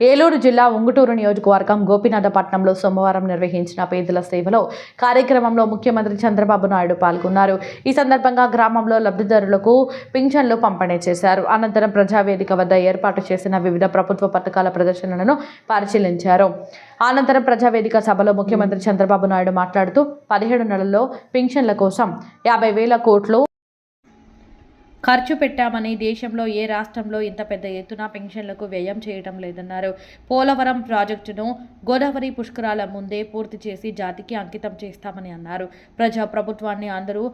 ఏలూరు జిల్లా ఉంగుటూరు నియోజకవర్గం గోపినాథపట్నంలో సోమవారం నిర్వహించిన పేదల సేవలో కార్యక్రమంలో ముఖ్యమంత్రి చంద్రబాబు నాయుడు పాల్గొన్నారు. ఈ సందర్భంగా గ్రామంలో లబ్ధిదారులకు పింఛన్లు పంపిణీ చేశారు. అనంతరం ప్రజావేదిక వద్ద ఏర్పాటు చేసిన వివిధ ప్రభుత్వ పథకాల ప్రదర్శనలను పరిశీలించారు. అనంతరం ప్రజావేదిక సభలో ముఖ్యమంత్రి చంద్రబాబు నాయుడు మాట్లాడుతూ పదిహేడు నెలల్లో పింఛన్ల కోసం యాభై వేల కోట్లు ఖర్చు పెట్టామని దేశంలో ఏ రాష్ట్రంలో ఇంత పెద్ద ఎత్తున పెన్షన్లకు వ్యయం చేయడం లేదన్నారు. పోలవరం ప్రాజెక్టును గోదావరి పుష్కరాల ముందే పూర్తి చేసి జాతికి అంకితం చేస్తామని అన్నారు. ప్రజా ప్రభుత్వాన్ని అందరూ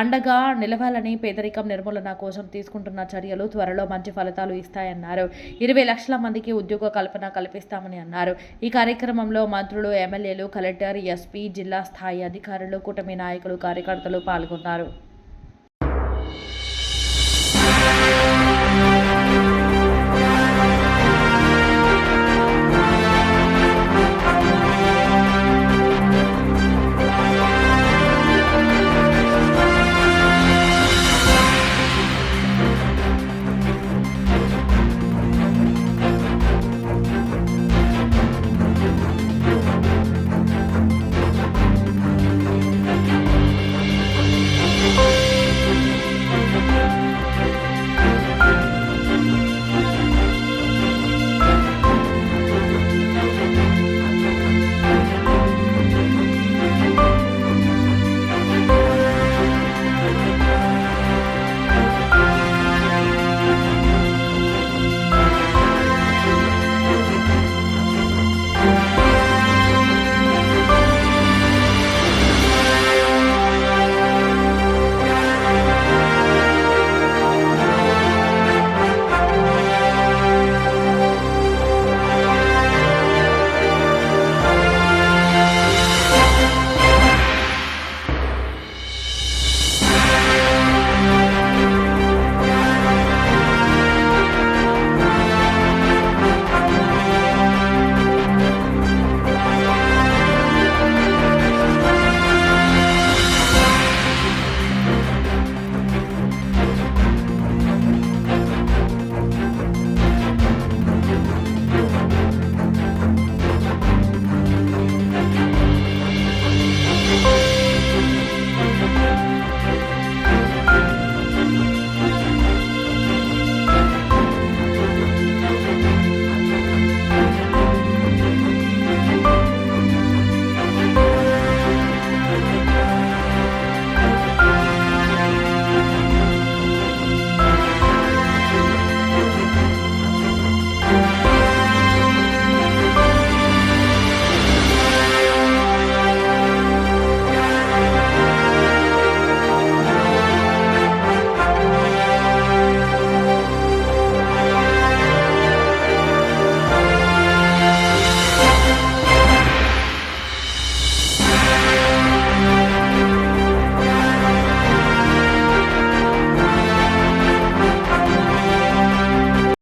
అండగా నిలవాలని పేదరికం నిర్మూలన కోసం తీసుకుంటున్న చర్యలు త్వరలో మంచి ఫలితాలు ఇస్తాయన్నారు. ఇరవై లక్షల మందికి ఉద్యోగ కల్పన కల్పిస్తామని అన్నారు. ఈ కార్యక్రమంలో మంత్రులు ఎమ్మెల్యేలు కలెక్టర్ ఎస్పీ జిల్లా స్థాయి అధికారులు కూటమి నాయకులు కార్యకర్తలు పాల్గొన్నారు.